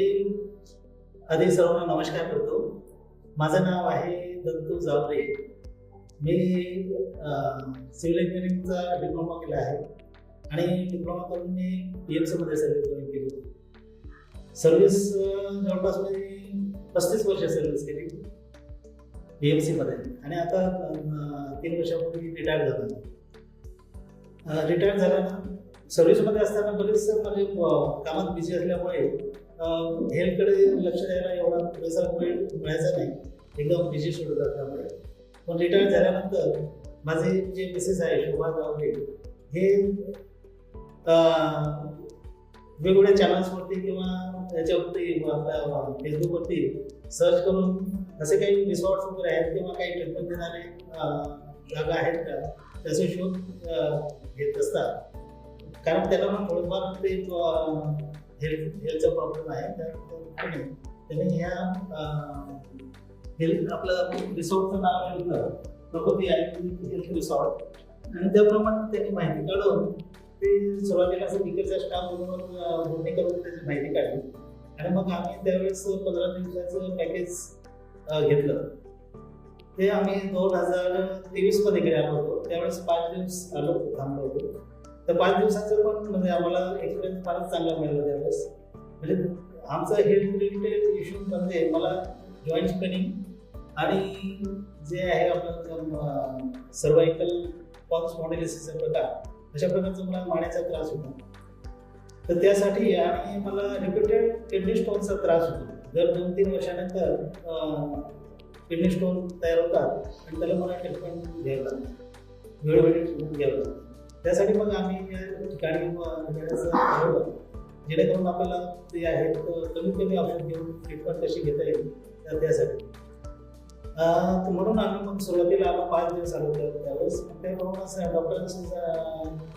मी आधी सर्वांना नमस्कार करतो. माझं नाव आहे दत्तू जावरे. मी सिव्हिल इंजिनिअरिंगचा डिप्लोमा केला आहे आणि डिप्लोमा करून मी पी एम सीमध्ये सर्व्हिस जॉईन केली. सर्व्हिस जवळपास मी पस्तीस वर्ष सर्व्हिस केली पी एम सीमध्ये आणि आता तीन वर्षापूर्वी रिटायर झालो. रिटायर झाल्यानं सर्व्हिसमध्ये असताना बरेच म्हणजे कामात बिझी असल्यामुळे हेल्थकडे लक्ष द्यायला एवढा पुरेसा वेळ मिळायचा नाही. एकदम बिझी शेड्यूल असल्यामुळे पण रिटायर झाल्यानंतर माझे जे मिसेस आहे शोभा गावडे हे वेगवेगळ्या चॅनल्सवरती किंवा याच्यावरती आपल्या फेसबुकवरती सर्च करून असे काही रिसॉर्ट्स वगैरे आहेत किंवा काही ट्रीटमेंट देणारे जागा आहेत का? त्याचे शोध घेत असतात. कारण त्याला पण थोडंफार ते हेल्थ हेल्थचा प्रॉब्लेम आहे त्यामुळे त्याने ह्या हेल्थ आपलं रिसॉर्टचं नाव घेतलं प्रकृती आयुर्वेदिक हेल्थ रिसॉर्ट. आणि त्याप्रमाणे त्यांनी माहिती काढून ते सुरुवातीला असं तिकडच्या स्टाफ बरोबर बोलणी करून त्याची माहिती काढली. आणि मग आम्ही त्यावेळेस पंधरा दिवसाचं पॅकेज घेतलं. ते आम्ही दोन हजार तेवीसमध्ये गेले आलो होतो. त्यावेळेस पाच दिवस आलो थांबलो होतो. तर पाच दिवसाचं पण म्हणजे आम्हाला एक्सपिरियन्स फारच चांगला मिळाला त्यावेळेस. म्हणजे आमचा हेल्थ रिलेटेड इश्यू म्हणजे मला जॉईंट स्पेनिंग आणि जे आहे आपलं सर्वायकल पॉक्स मॉडेलिसिसचा प्रकार अशा प्रकारचा मला माण्याचा त्रास होता. तर त्यासाठी आणि मला रिपीटेड किडनी स्टोनचा त्रास होतो. दर दोन तीन वर्षानंतर किडनी स्टोन तयार होतात आणि त्याला मला ट्रीटमेंट घ्यावं लागतं वेळोवेळी घ्यावं लागतं त्यासाठी मग आम्ही या ठिकाणी घेण्याचं ठरवलं. जेणेकरून आपल्याला ते आहे कमीत कमी ऑप्शन घेऊन ट्रीटमेंट कशी घेता येईल तर त्यासाठी. म्हणून आम्ही मग सुरुवातीला आम्ही पाच दिवस आलो होतो त्यावेळेस. मग त्याप्रमाणे डॉक्टरांशी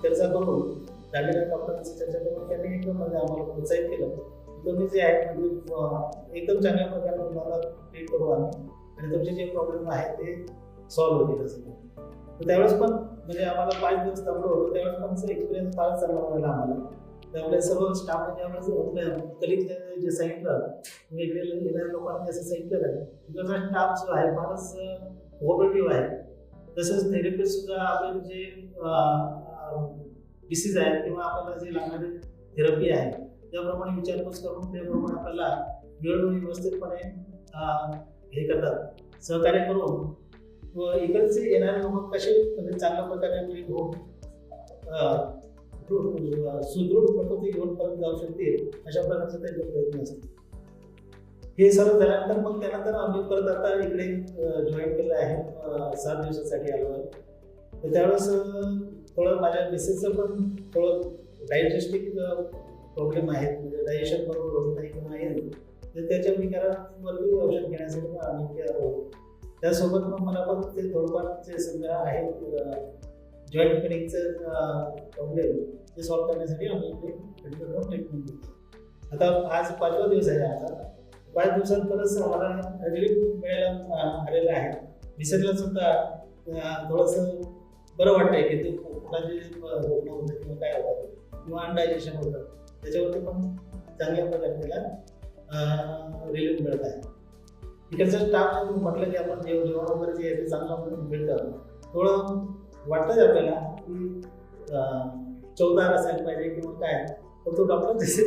चर्चा करून झालेल्या डॉक्टरांशी चर्चा करून त्यांनी एकदम म्हणजे आम्हाला प्रोत्साहित केलं. तुम्ही जे आहे म्हणजे एकदम चांगल्या प्रकारे तुम्हाला ट्रीट करू आम्ही. आणि तुमचे जे प्रॉब्लेम आहेत ते सॉल्व्ह होतील असं. त्यावेळेस पण म्हणजे आम्हाला पाच दिवस थांबलो होतो त्यावेळेस पण एक्सपिरियन्स फारच चांगला मिळाला आम्हाला. त्यामुळे सर्व स्टाफने त्यावेळेस कलिग जे सांगितलं वेगवेगळ्या येणाऱ्या लोकांनी असं सांगितलं आहे. तिकडचा स्टाफ जो आहे फारच कोऑपरेटिव्ह आहे. तसंच थेरपिस्ट सुद्धा आपले जे डिसीज आहेत किंवा आपल्याला जे लागणारे थेरपी आहे त्याप्रमाणे विचारपूस करून त्याप्रमाणे आपल्याला वेळोवेळी व्यवस्थितपणे हे करतात. सहकार्य करून व इकडचे येणारे लोक कसे म्हणजे चांगल्या प्रकारे आपली ढोक सुदृढ प्रकृती घेऊन परत जाऊ शकतील अशा प्रकारचा त्यांचा प्रयत्न असतो हे सर्व झाल्यानंतर मग त्यानंतर आम्ही परत आता इकडे जॉईन केलं आहे सात दिवसासाठी आलो. तर त्यावेळेस थोडं माझ्या मिसेसचं पण थोडं डायजेस्टिक प्रॉब्लेम आहेत. म्हणजे डायजेशन बरोबर होत नाही किंवा हे तर त्याच्या विकारावरती औषध घेण्यासाठी मग आम्ही इथे त्यासोबत मग मला पण ते थोडंफार जे समजा आहे जॉईंट पेनिंगचं प्रॉब्लेम ते सॉल्व्ह करण्यासाठी आम्ही करून ट्रीटमेंट घेतो आता आज पाचवा दिवस आहे आता. पाच दिवसात परत आम्हाला रिलीफ मिळायला आलेला आलेलं आहे. निसर्गला सुद्धा थोडंसं बरं वाटतंय की ते पोटाचे जे होतं किंवा काय होतं किंवा अनडायजेशन होतं त्याच्यावरती पण चांगल्या प्रकारे त्याला रिलीफ मिळत आहे. इकडचं स्टाफ म्हटलं की आपण जेवण जेवण वगैरे जे आहे ते चांगलं मिळतं. थोडं वाटतंच आपल्याला की चौदार असायला पाहिजे किंवा काय. पण तो डॉक्टर जसे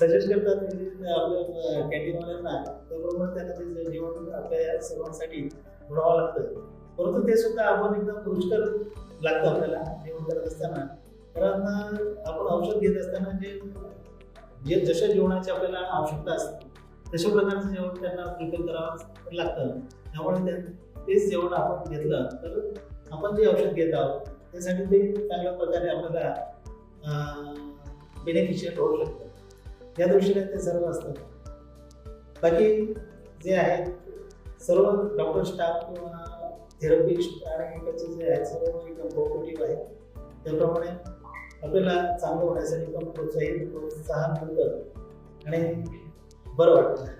सजेस्ट करतात आपल्या कॅन्टीनवाल्यांना त्याबरोबर त्यांना ते जेवण आपल्या सर्वांसाठी घडवावं लागतं. परंतु ते सुद्धा आपण एकदम रुचकर लागतं आपल्याला जेवण करत असताना. कारण आपण औषध घेत असताना जे जे जशा जेवणाची आपल्याला आवश्यकता असते तशा प्रकारचं जेवण त्यांना प्रिपेअर करावं लागतं. त्यामुळे ते तेच जेवण आपण घेतलं तर आपण जे औषध घेत आहोत त्यासाठी ते चांगल्या प्रकारे आपल्याला बेनिफिशियल होऊ शकतं. या दृष्टीने ते सर्व असतं. बाकी जे आहेत सर्व डॉक्टर स्टाफ किंवा थेरपिस्ट आणि इकडचे जे आहेत सर्व एकदम कोऑपरेटिव्ह आहे त्याप्रमाणे आपल्याला चांगलं होण्यासाठी पण प्रोत्साहित प्रोत्साहन मिळतं. आणि बरं वाटतं